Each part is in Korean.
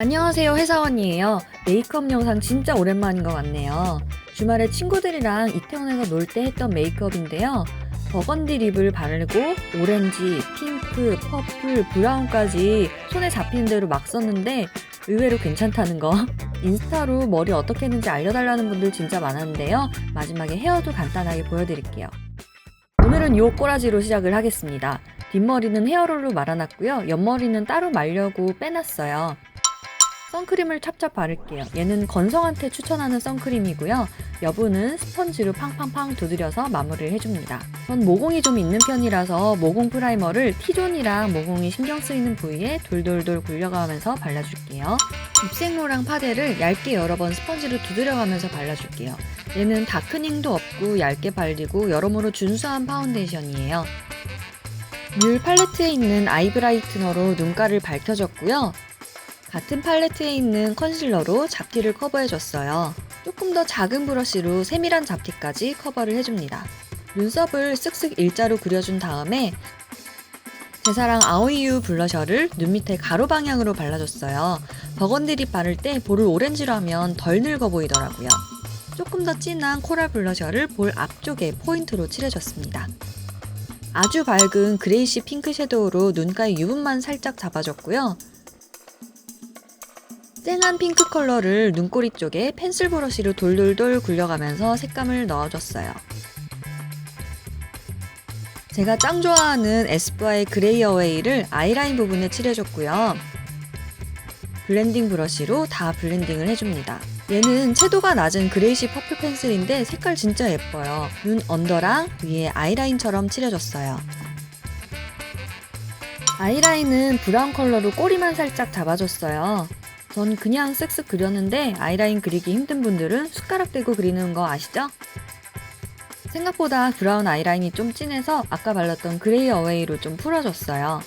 안녕하세요 회사원이에요. 메이크업 영상 진짜 오랜만인 것 같네요. 주말에 친구들이랑 이태원에서 놀 때 했던 메이크업인데요. 버건디 립을 바르고 오렌지, 핑크, 퍼플, 브라운까지 손에 잡히는 대로 막 썼는데 의외로 괜찮다는 거. 인스타로 머리 어떻게 했는지 알려달라는 분들 진짜 많았는데요. 마지막에 헤어도 간단하게 보여드릴게요. 오늘은 요 꼬라지로 시작을 하겠습니다. 뒷머리는 헤어롤로 말아놨고요. 옆머리는 따로 말려고 빼놨어요 선크림을 찹찹 바를게요. 얘는 건성한테 추천하는 선크림이고요. 여부는 스펀지로 팡팡팡 두드려서 마무리를 해줍니다. 전 모공이 좀 있는 편이라서 모공 프라이머를 T존이랑 모공이 신경 쓰이는 부위에 돌돌돌 굴려가면서 발라줄게요. 입생로랑 파데를 얇게 여러 번 스펀지로 두드려가면서 발라줄게요. 얘는 다크닝도 없고 얇게 발리고 여러모로 준수한 파운데이션이에요. 뮬 팔레트에 있는 아이 브라이트너로 눈가를 밝혀줬고요. 같은 팔레트에 있는 컨실러로 잡티를 커버해줬어요. 조금 더 작은 브러쉬로 세밀한 잡티까지 커버를 해줍니다. 눈썹을 쓱쓱 일자로 그려준 다음에 제 사랑 아오이유 블러셔를 눈 밑에 가로 방향으로 발라줬어요. 버건디 립 바를 때 볼을 오렌지로 하면 덜 늙어 보이더라고요. 조금 더 진한 코랄 블러셔를 볼 앞쪽에 포인트로 칠해줬습니다. 아주 밝은 그레이시 핑크 섀도우로 눈가의 유분만 살짝 잡아줬고요. 쨍한 핑크 컬러를 눈꼬리 쪽에 펜슬 브러쉬로 돌돌돌 굴려가면서 색감을 넣어줬어요. 제가 짱 좋아하는 에스쁘아의 그레이 어웨이를 아이라인 부분에 칠해줬고요. 블렌딩 브러쉬로 다 블렌딩을 해줍니다. 얘는 채도가 낮은 그레이시 퍼플 펜슬인데 색깔 진짜 예뻐요. 눈 언더랑 위에 아이라인처럼 칠해줬어요. 아이라인은 브라운 컬러로 꼬리만 살짝 잡아줬어요. 전 그냥 쓱쓱 그렸는데 아이라인 그리기 힘든 분들은 숟가락 대고 그리는 거 아시죠? 생각보다 브라운 아이라인이 좀 진해서 아까 발랐던 그레이 어웨이로 좀 풀어줬어요.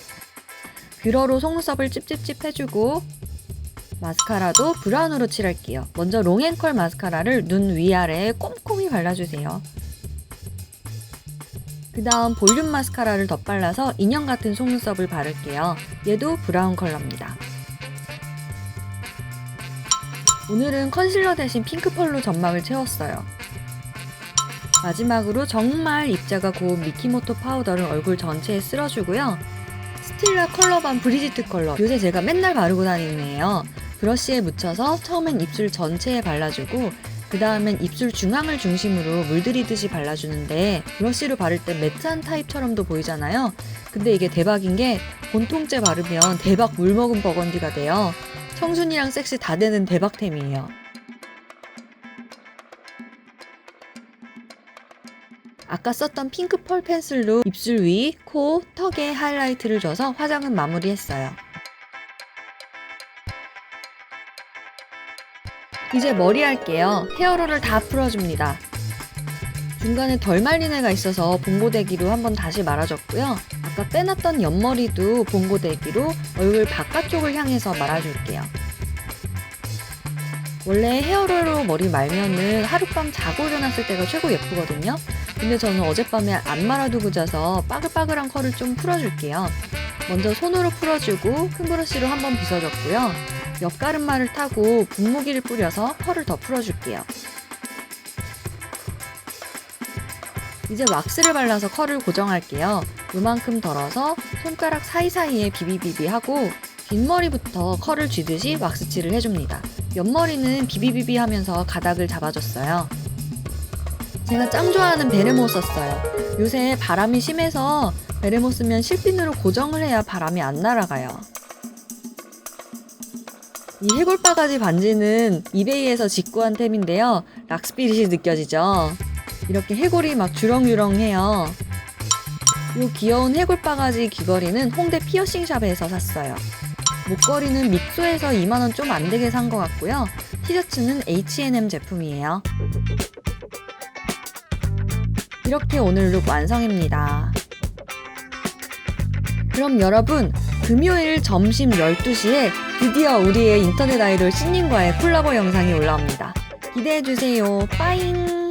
뷰러로 속눈썹을 찝찝찝 해주고 마스카라도 브라운으로 칠할게요. 먼저 롱앤컬 마스카라를 눈 위아래에 꼼꼼히 발라주세요. 그 다음 볼륨 마스카라를 덧발라서 인형 같은 속눈썹을 바를게요. 얘도 브라운 컬러입니다. 오늘은 컨실러 대신 핑크펄로 점막을 채웠어요. 마지막으로 정말 입자가 고운 미키모토 파우더를 얼굴 전체에 쓸어주고요. 스틸라 컬러반 브리지트 컬러 요새 제가 맨날 바르고 다니는 애예요. 브러쉬에 묻혀서 처음엔 입술 전체에 발라주고 그 다음엔 입술 중앙을 중심으로 물들이듯이 발라주는데 브러쉬로 바를 때 매트한 타입처럼도 보이잖아요. 근데 이게 대박인 게 본통째 바르면 대박 물먹은 버건디가 돼요. 청순이랑 섹시 다 되는 대박템이에요. 아까 썼던 핑크 펄 펜슬로 입술 위, 코, 턱에 하이라이트를 줘서 화장은 마무리했어요. 이제 머리 할게요. 헤어롤을 다 풀어줍니다. 중간에 덜 말린 애가 있어서 봉고데기로 한번 다시 말아줬고요. 아까 빼놨던 옆머리도 봉고데기로 얼굴 바깥쪽을 향해서 말아줄게요. 원래 헤어롤로 머리 말면은 하룻밤 자고 일어났을 때가 최고 예쁘거든요. 근데 저는 어젯밤에 안 말아두고 자서 빠글빠글한 컬을 좀 풀어줄게요. 먼저 손으로 풀어주고 큰 브러쉬로 한번 빗어줬고요. 옆가름말을 타고 분무기를 뿌려서 컬을 더 풀어줄게요. 이제 왁스를 발라서 컬을 고정할게요. 요만큼 덜어서 손가락 사이사이에 비비비비 하고 뒷머리부터 컬을 쥐듯이 왁스칠을 해줍니다. 옆머리는 비비비비 하면서 가닥을 잡아줬어요. 제가 짱 좋아하는 베레모 썼어요. 요새 바람이 심해서 베레모 쓰면 실핀으로 고정을 해야 바람이 안 날아가요. 이 해골바가지 반지는 이베이에서 직구한 템인데요. 락스피릿이 느껴지죠? 이렇게 해골이 막 주렁주렁해요. 이 귀여운 해골바가지 귀걸이는 홍대 피어싱샵에서 샀어요. 목걸이는 믹소에서 2만원 좀 안 되게 산 것 같고요. 티셔츠는 H&M 제품이에요. 이렇게 오늘 룩 완성입니다. 그럼 여러분, 금요일 점심 12시에 드디어 우리의 인터넷 아이돌 신님과의 콜라보 영상이 올라옵니다. 기대해주세요. 빠잉!